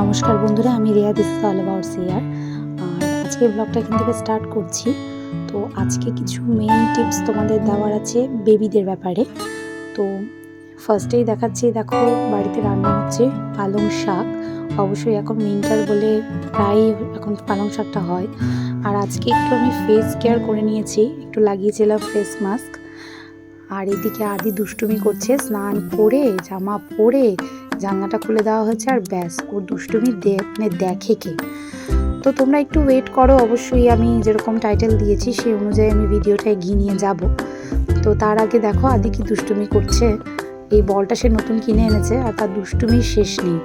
নমস্কার বন্ধুরা, আমি রিয়া দিস অল সিয়ার আর আজকে ব্লগটা এখান থেকে স্টার্ট করছি। তো আজকে কিছু মেইন টিপস তোমাদের দেওয়ার আছে বেবিদের ব্যাপারে। তো ফার্স্টেই দেখাচ্ছি, দেখো বাড়িতে রান্না হচ্ছে পালং শাক। অবশ্যই এখন উইন্টার বলে প্রায় এখন পালং শাকটা হয়। আর আজকে একটু আমি ফেস কেয়ার করে নিয়েছি, একটু লাগিয়েছিলাম ফেস মাস্ক আর এদিকে আদি দুষ্টুমি করছে, স্নান করে, জামা পরে জানলাটা খুলে দেওয়া হয়েছে আর ব্যাস ওর দুষ্টুমি মানে দেখে কে? তো তোমরা একটু ওয়েট করো, অবশ্যই আমি যেরকম টাইটেল দিয়েছি সেই অনুযায়ী আমি ভিডিওটা এগিয়ে নিয়ে যাব। তো তার আগে দেখো, আদি কি দুষ্টুমি করছে? এই বলটা সে নতুন কিনে এনেছে আর তার দুষ্টুমির শেষ নেই।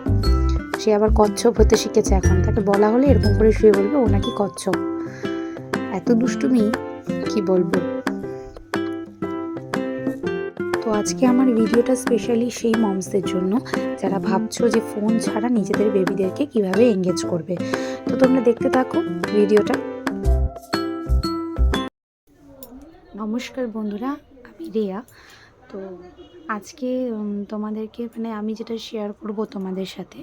সে আবার কচ্ছপ হতে শিখেছে এখন। তাকে বলা হলে এরকম করে শুয়ে বলবে, ও নাকি কচ্ছপ। এত দুষ্টুমি, কি বলব? তো আজকে আমার ভিডিওটা স্পেশালি সেই মমসদের জন্য, যারা ভাবছ যে ফোন ছাড়া নিজেদের বেবিদেরকে কীভাবে এঙ্গেজ করবে। তো তোমরা দেখতে থাকো ভিডিওটা। নমস্কার বন্ধুরা, আমি রিয়া। তো আজকে তোমাদেরকে মানে আমি যেটা শেয়ার করব তোমাদের সাথে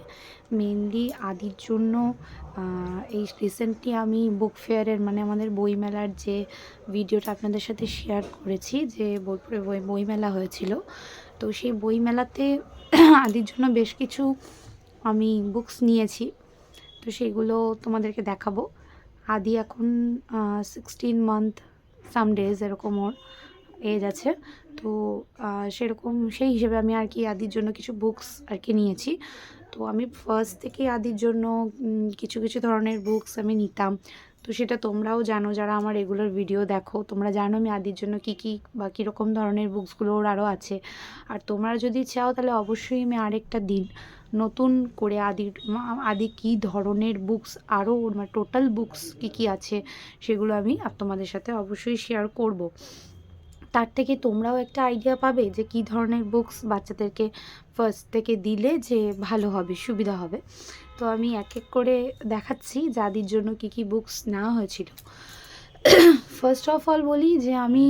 মেনলি আদির জন্য এই রিসেন্টলি আমি বুক ফেয়ারের মানে আমাদের বইমেলার যে ভিডিওটা আপনাদের সাথে শেয়ার করেছি, যে বোলপুরে বই, বইমেলা হয়েছিল, তো সেই বইমেলাতে আদির জন্য বেশ কিছু আমি বুকস নিয়েছি, তো সেগুলো তোমাদেরকে দেখাবো। আদি এখন সিক্সটিন মান্থ সাম ডেজ এরকম ওর এজ আছে তো সেরকম সেই হিসেবে আমি আর কি আদির জন্য কিছু বুকস আর কি নিয়েছি। তো আমি ফার্স্ট থেকে আদির জন্য কিছু কিছু ধরনের বুকস আমি নিতাম। তো সেটা তোমরাও জানো, যারা আমার রেগুলার ভিডিও দেখো, তোমরা জানো আমি আদির জন্য কী কী বা কীরকম ধরনের বুকসগুলো ওর আরও আছে। আর তোমরা যদি চাও, তাহলে অবশ্যই আমি আরেকটা দিন নতুন করে আদির আদি কী ধরনের বুকস আরও মানে টোটাল বুকস কী কী আছে, সেগুলো আমি তোমাদের সাথে অবশ্যই শেয়ার করব। তার থেকে তোমরাও একটা আইডিয়া পাবে যে কী ধরনের বুকস বাচ্চাদেরকে ফার্স্ট থেকে দিলে যে ভালো হবে, সুবিধা হবে। তো আমি এক এক করে দেখাচ্ছি যাদের জন্য কী কী বুকস নেওয়া হয়েছিল। ফার্স্ট অফ অল বলি যে আমি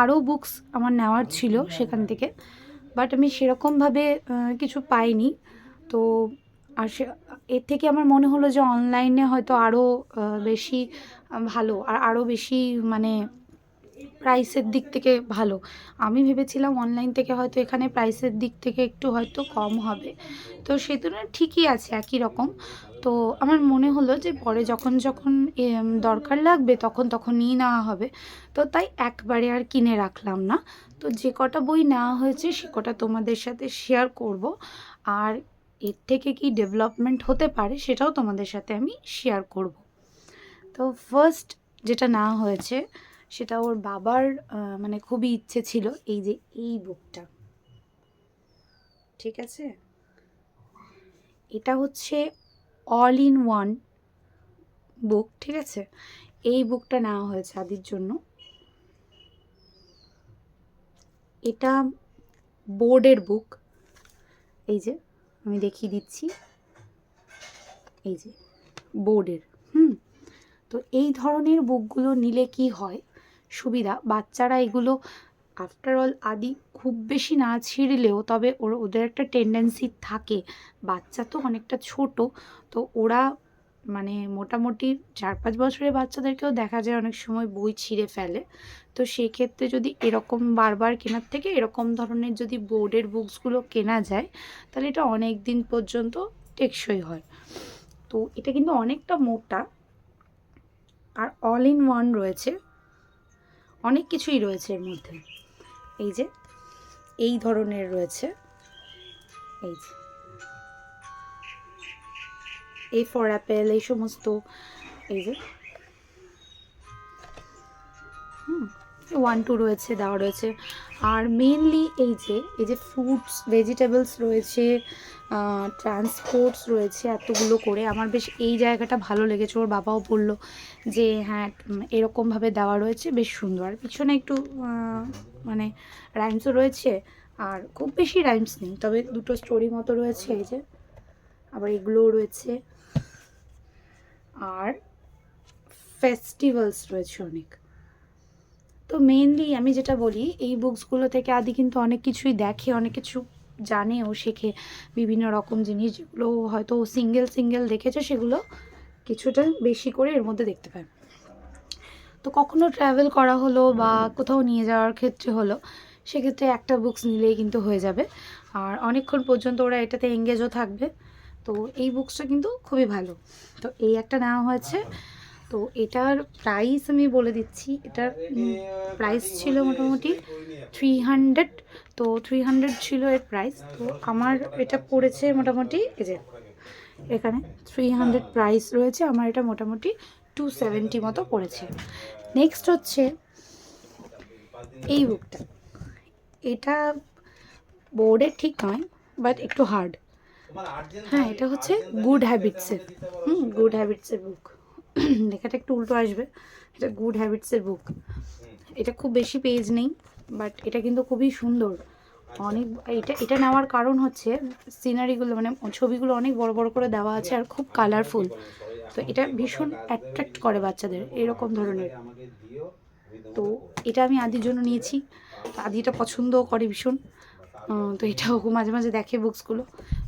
আরও বুকস আমার নেওয়ার ছিল সেখান থেকে বাট আমি সেরকমভাবে কিছু পাইনি। তো আর সে, এর থেকে আমার মনে হলো যে অনলাইনে হয়তো আরও বেশি ভালো, আর আরও বেশি মানে প্রাইসের দিক থেকে ভালো। আমি ভেবেছিলাম অনলাইন থেকে হয়তো এখানে প্রাইসের দিক থেকে একটু হয়তো কম হবে। তো সে তুলনায় ঠিকই আছে, একই রকম। তো আমার মনে হলো যে পরে যখন যখন দরকার লাগবে তখন তখন নিয়ে নেওয়া হবে। তো তাই একবারে আর কিনে রাখলাম না। তো যে কটা বই নেওয়া হয়েছে সে কটা তোমাদের সাথে শেয়ার করব। আর এর থেকে কি ডেভেলপমেন্ট হতে পারে সেটাও তোমাদের সাথে আমি শেয়ার করব। তো ফার্স্ট যেটা নেওয়া হয়েছে সেটা ওর বাবার মানে খুবই ইচ্ছে ছিল এই যে এই বুকটা ঠিক আছে? এটা হচ্ছে অল ইন ওয়ান বুক ঠিক আছে? এই বুকটা নেওয়া হয়েছে আদির জন্য। এটা বোর্ডের বুক এই যে, আমি দেখিয়ে দিচ্ছি। এই যে, বোর্ডের, হুম? তো এই ধরনের বুকগুলো নিলে কি হয়? সুবিধা। বাচ্চারা এগুলো আফটার অল আদি খুব বেশি না ছিঁড়লেও তবে ওর, ওদের একটা টেন্ডেন্সি থাকে। বাচ্চা তো অনেকটা ছোট, তো ওরা মানে মোটামুটি চার পাঁচ বছরের বাচ্চাদেরকেও দেখা যায় অনেক সময় বই ছিঁড়ে ফেলে। তো সেক্ষেত্রে যদি এরকম বারবার কেনার থেকে এরকম ধরনের যদি বোর্ডের বুকসগুলো কেনা যায়, তাহলে এটা অনেক দিন পর্যন্ত টেকসই হয়। তো এটা কিন্তু অনেকটা মোটা। আর অল ইন ওয়ান রয়েছে। অনেক কিছুই রয়েছে এর মধ্যে। এই যে, এই ধরনের রয়েছে, এই যে। এই ফর অ্যাপেল, এই সমস্ত, এই যে। হুম। ওয়ান টু রয়েছে, দেওয়া রয়েছে। আর মেনলি এই যে এই যে ফ্রুটস ভেজিটেবলস রয়েছে ট্রান্সপোর্টস রয়েছে এতগুলো করে আমার বেশ এই জায়গাটা ভালো লেগেছে। ওর বাবাও বলল যে হ্যাঁ এরকমভাবে দেওয়া রয়েছে, বেশ সুন্দর। আর পিছনে একটু মানে রাইমসও রয়েছে, আর খুব বেশি রাইমস নেই, তবে দুটো স্টোরি মতো রয়েছে এই যে। আবার এগুলোও রয়েছে। আর ফেস্টিভ্যালস রয়েছে অনেক। তো মেনলি আমি যেটা বলি, এই বুকসগুলো থেকে আদি কিন্তু অনেক কিছুই দেখে, অনেক কিছু জানে ও শেখে। বিভিন্ন রকম জিনিস যেগুলো ও হয়তো সিঙ্গেল সিঙ্গেল দেখেছে, সেগুলো কিছুটা বেশি করে এর মধ্যে দেখতে পায়। তো কখনো ট্রাভেল করা হলো বা কোথাও নিয়ে যাওয়ার ক্ষেত্রে হলো, সেক্ষেত্রে একটা বুকস নিলেই কিন্তু হয়ে যাবে। আর অনেকক্ষণ পর্যন্ত ওরা এটাতে এঙ্গেজও থাকবে। তো এই বুকসটা কিন্তু খুবই ভালো। তো এই একটা নেওয়া হয়েছে। তো এটার প্রাইস আমি বলে দিচ্ছি, এটার প্রাইস ছিল মোটামুটি থ্রি হান্ড্রেড তো থ্রি হান্ড্রেড ছিল এর প্রাইস তো আমার এটা পড়েছে মোটামুটি এই যে এখানে থ্রি হান্ড্রেড প্রাইস রয়েছে, আমার এটা মোটামুটি টু সেভেন্টি মতো পড়েছে। নেক্সট হচ্ছে এই বুকটা এটা বোর্ডের ঠিক নয় বাট একটু হার্ড হ্যাঁ এটা হচ্ছে গুড হ্যাবিটসের হুম গুড হ্যাবিটসের বুক লেখাটা একটু উল্টো আসবে। এটা গুড হ্যাবিটসের বুক এটা খুব বেশি পেজ নেই বাট এটা কিন্তু খুবই সুন্দর। অনেক এটা এটা নেওয়ার কারণ হচ্ছে সিনারিগুলো মানে ছবিগুলো অনেক বড় বড় করে দেওয়া আছে আর খুব কালারফুল তো এটা ভীষণ অ্যাট্রাক্ট করে বাচ্চাদের এরকম ধরনের। তো এটা আমি আদির জন্য নিয়েছি। আদি এটা পছন্দও করে ভীষণ। তো এটাও মাঝে মাঝে দেখে বুকসগুলো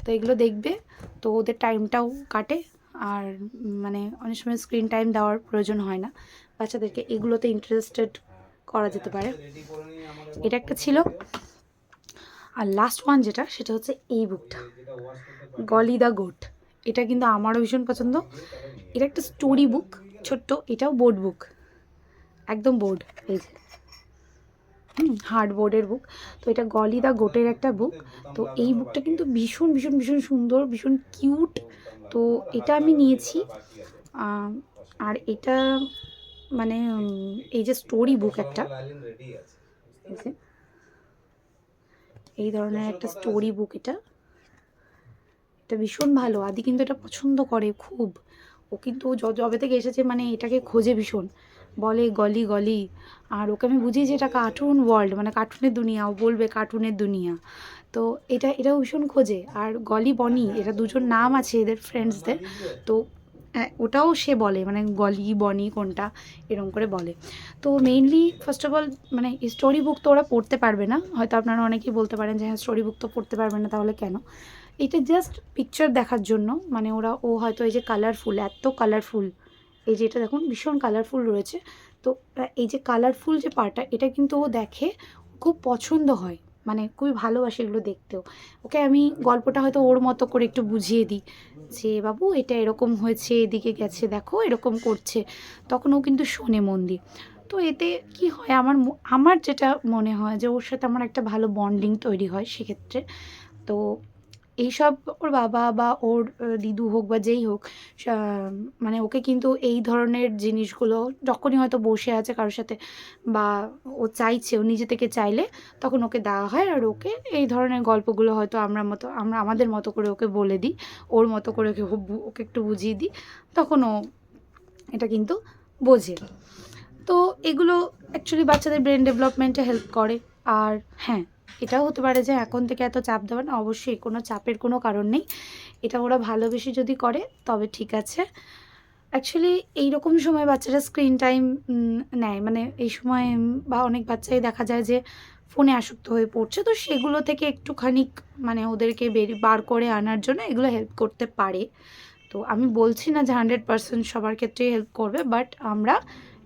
তো এগুলো দেখবে তো ওদের টাইমটাও কাটে। আর মানে অনেক সময় স্ক্রিন টাইম দেওয়ার প্রয়োজন হয় না। বাচ্চাদেরকে এগুলোতে ইন্টারেস্টেড করা যেতে পারে। এটা একটা ছিল। আর লাস্ট ওয়ান যেটা, সেটা হচ্ছে এই বুকটা গলি দ্য গোট এটা কিন্তু আমারও ভীষণ পছন্দ। এটা একটা স্টোরি বুক ছোট্ট, এটাও বোর্ড বুক একদম বোর্ড এই যে। হার্ড বোর্ডের বুক তো এটা গলি দা গোটের একটা বুক তো এই বুকটা কিন্তু ভীষণ ভীষণ ভীষণ সুন্দর, ভীষণ কিউট তো এটা আমি নিয়েছি। আর এটা মানে এই যে স্টোরি বুক একটা। এই ধরনের একটা স্টোরি বুক এটা। এটা ভীষণ ভালো। আদি কিন্তু এটা পছন্দ করে খুব। ও কিন্তু যবে থেকে এসেছে মানে এটাকে খোঁজে ভীষণ। বলে গলি গলি। আর ওকে আমি বুঝি যে এটা কার্টুন ওয়ার্ল্ড মানে কার্টুনের দুনিয়া, ও বলবে কার্টুনের দুনিয়া। তো এটা, এটাও ভীষণ খোঁজে। আর গলি বনি, এটা দুজন নাম আছে এদের ফ্রেন্ডসদের তো ওটাও সে বলে মানে গলি বনি কোনটা এরকম করে বলে। তো মেইনলি ফার্স্ট অফ অল মানে স্টোরি বুক তো ওরা পড়তে পারবে না। হয়তো আপনারা অনেকেই বলতে পারেন যে হ্যাঁ স্টোরি বুক তো পড়তে পারবে না, তাহলে কেন? এটা জাস্ট পিকচার দেখার জন্য মানে ওরা, ও হয়তো এই যে কালারফুল এত কালারফুল এই যে এটা দেখুন, ভীষণ কালারফুল রয়েছে। তো এই যে কালারফুল যে পার্টটা এটা কিন্তু ও দেখে খুব পছন্দ হয়। মানে খুবই ভালোবাসে এগুলো দেখতেও। ওকে আমি গল্পটা হয়তো ওর মতো করে একটু বুঝিয়ে দিই। যে, বাবু, এটা এরকম হয়েছে, এদিকে গেছে, দেখো, এরকম করছে। তখন ও কিন্তু শোনে মন দিয়ে তো এতে কি হয়, আমার আমার যেটা মনে হয় যে, ওর সাথে আমার একটা ভালো বন্ডিং তৈরি হয় সেক্ষেত্রে। তো এইসব ওর বাবা বা ওর দিদু হোক বা যেই হোক মানে ওকে কিন্তু এই ধরনের জিনিসগুলো যখনই হয়তো বসে আছে কারোর সাথে বা ও চাইছে, ও নিজে থেকে চাইলে তখন ওকে দেওয়া হয় আর ওকে এই ধরনের গল্পগুলো হয়তো আমরা মতো, আমরা আমাদের মতো করে ওকে বলে দিই, ওর মতো করে ওকে ওকে একটু বুঝিয়ে দিই, তখন ও এটা কিন্তু বোঝে। তো এগুলো অ্যাকচুয়ালি বাচ্চাদের ব্রেন ডেভেলপমেন্টে হেল্প করে। আর হ্যাঁ এটাও হতে পারে যে এখন থেকে এত চাপ দেওয়া না, অবশ্যই কোনো চাপের কোনো কারণ নেই। এটা ওরা ভালোবেসে যদি করে, তবে ঠিক আছে। অ্যাকচুয়ালি এইরকম সময় বাচ্চারা স্ক্রিন টাইম নেয়। মানে এই সময় বা অনেক বাচ্চাই দেখা যায় যে ফোনে আসক্ত হয়ে পড়ছে। তো সেগুলো থেকে একটুখানি মানে ওদেরকে বার করে আনার জন্য এগুলো হেল্প করতে পারে। তো আমি বলছি না যে হান্ড্রেড পার্সেন্ট সবার ক্ষেত্রেই হেল্প করবে বাট আমরা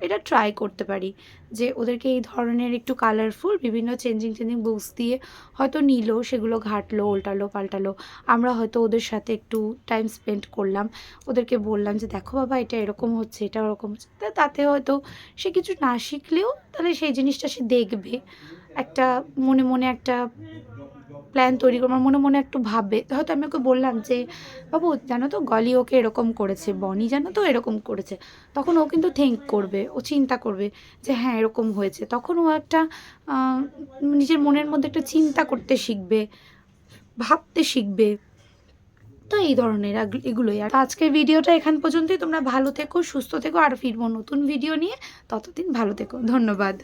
এটা ট্রাই করতে পারি। যে ওদেরকে এই ধরনের একটু কালারফুল বিভিন্ন চেঞ্জিং চেঞ্জিং বুকস দিয়ে হয়তো নিল, সেগুলো ঘাটলো, উল্টালো, পাল্টালো। আমরা হয়তো ওদের সাথে একটু টাইম স্পেন্ড করলাম। ওদেরকে বললাম যে, দেখো বাবা, এটা এরকম হচ্ছে, এটা ওরকম হচ্ছে। তাতে হয়তো সে কিছু না শিখলেও তাহলে সেই জিনিসটা সে দেখবে। একটা মনে মনে একটা প্ল্যান তৈরি করবে। আমার মনে মনে একটু ভাববে। হয়তো আমি ওকে বললাম যে, বাবু, জানো তো গলি ওকে এরকম করেছে, বনি জানো তো এরকম করেছে। তখন ও কিন্তু থিঙ্ক করবে, ও চিন্তা করবে যে হ্যাঁ এরকম হয়েছে। তখন ও একটা নিজের মনের মধ্যে একটা চিন্তা করতে শিখবে, ভাবতে শিখবে। তো এই ধরনের এগুলোই। আর আজকের ভিডিওটা এখান পর্যন্তই। তোমরা ভালো থেকো, সুস্থ থেকো, আর ফিরবো নতুন ভিডিও নিয়ে। ততদিন ভালো থেকো। ধন্যবাদ।